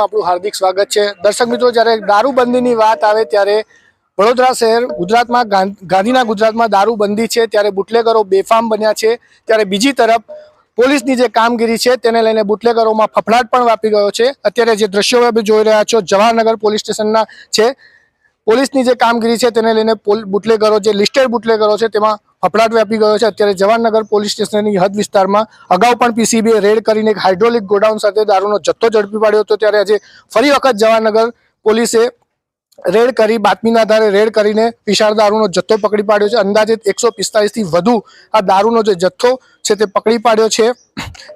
આપણું હાર્દિક સ્વાગત છે. દર્શક મિત્રો, જ્યારે દારૂબંધીની વાત આવે ત્યારે વડોદરા શહેર ગુજરાતમાં ગાંધીના ગુજરાતમાં દારૂબંધી છે, ત્યારે બુટલેગરો બેફામ બન્યા છે. ત્યારે બીજી તરફ પોલીસની જે કામગીરી છે, તેને લઈને બુટલેગરોમાં ફફડાટ પણ વાપી ગયો છે. અત્યારે જે દ્રશ્યો આપ જોઈ રહ્યા છો, જવાહરનગર પોલીસ સ્ટેશનના છે. પોલીસની જે કામગીરી છે, તેને લઈને બુટલેગરો જે, લિસ્ટેડ બુટલેગરો છે, તેમાં ફફડાટ વ્યાપી ગયો છે. અત્યારે જવાનગર પોલીસ સ્ટેશનની હદ વિસ્તારમાં અગાઉ પણ પીસીબીએ રેડ કરીને એક હાઇડ્રોલિક ગોડાઉન સાથે દારૂનો જથ્થો ઝડપી પાડ્યો હતો. ત્યારે આજે ફરી વખત જવાનનગર પોલીસે રેડ કરી, બાતમીના આધારે રેડ કરીને વિશાળ દારૂનો જથ્થો પકડી પાડ્યો છે. અંદાજે એકસો પિસ્તાલીસથી વધુ આ દારૂનો જે જથ્થો છે તે પકડી પાડ્યો છે.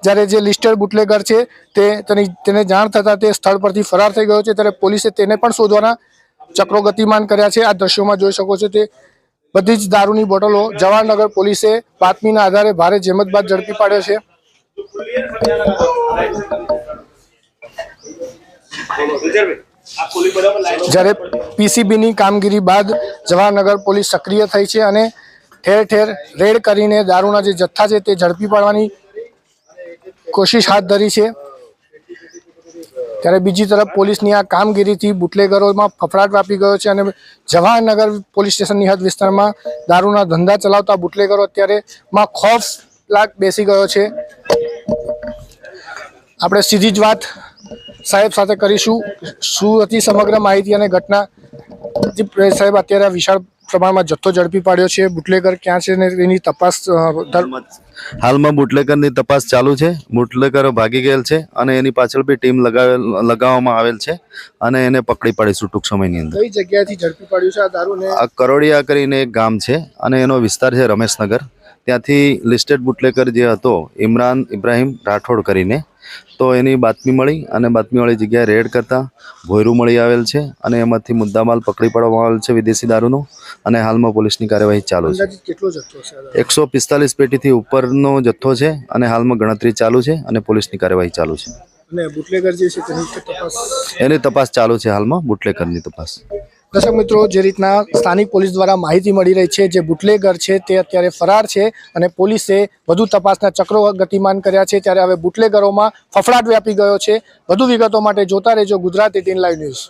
જ્યારે જે લિસ્ટેડ બુટલેગર છે તે તેની, તેને જાણ થતાં તે સ્થળ પરથી ફરાર થઈ ગયો છે. ત્યારે પોલીસે તેને પણ શોધવાના ચક્રો ગતિમાન કર્યા છે. આ દ્રશ્યોમાં જોઈ શકો છો તે બધી જ દારૂની બોટલો જવાહરનગર પોલીસે બાતમીના આધારે ભારે જેમત બાદ ઝડપી પાડ્યો છે. જ્યારે પીસીબીની કામગીરી બાદ જવાહરનગર પોલીસ સક્રિય થઈ છે અને ઠેર ઠેર રેડ કરીને દારૂના જે જથ્થા છે તે ઝડપી પાડવાની કોશિશ હાથ ધરી છે. ત્યારે બીજી તરફ પોલીસની આ કામગીરીથી બુટલેગરોમાં ફફડાટ વ્યાપી ગયો છે અને જવાહરનગર પોલીસ સ્ટેશનની હદ વિસ્તારમાં દારૂના ધંધા ચલાવતા બુટલેગરો અત્યારે માં ખોફ લાગ બેસી ગયો છે. આપણે સીધી જ વાત સાહેબ સાથે કરીશું. શું હતી સમગ્ર માહિતી અને ઘટના સાહેબ અત્યારે વિશાળ પ્રમાણમાં જથ્થો ઝડપી પાડ્યો છે. બુટલેગર ક્યાં છે ને એની તપાસ હાલમાં બુટલેકરની તપાસ ચાલુ છે. બુટલેકરો ભાગી ગયેલ છે અને એની પાછળ બી ટીમ લગાવેલ લગાવવામાં આવેલ છે અને એને પકડી પાડીશું ટૂંક સમયની અંદર. કઈ જગ્યાએથી ઝડપી પાડ્યું છે આ દારૂને? આ કરોડિયા કરીને એક ગામ છે અને એનો વિસ્તાર છે રમેશનગર. ત્યાંથી લિસ્ટેડ બુટલેકર જે હતો ઇમરાન ઇબ્રાહીમ રાઠોડ કરીને તો એની બાતમી મળી અને બાતમીવાળી જગ્યાએ રેડ કરતાં ભોયરું મળી આવેલ છે અને એમાંથી મુદ્દામાલ પકડી પાડવામાં આવેલ છે વિદેશી દારૂનો અને હાલમાં પોલીસની કાર્યવાહી ચાલુ છે? એકસો પિસ્તાલીસ પેટીથી ઉપરનો જથ્થો છે અને હાલમાં ગણતરી ચાલુ છે અને પોલીસની કાર્યવાહી ચાલુ છે. એની તપાસ ચાલુ છે હાલમાં બુટલેકરની તપાસ. દર્શક મિત્રો, જે રીતના સ્થાનિક પોલીસ દ્વારા માહિતી મળી રહી છે, જે બુટલેગર છે, તે અત્યારે ફરાર છે અને પોલીસે વધુ તપાસના ચક્રો ગતિમાન કર્યા છે. ત્યારે હવે બુટલેગરોમાં ફફડાટ વ્યાપી ગયો છે. વધુ વિગતો માટે જોતા રહેજો ગુજરાત એટીન લાઈવ ન્યૂઝ.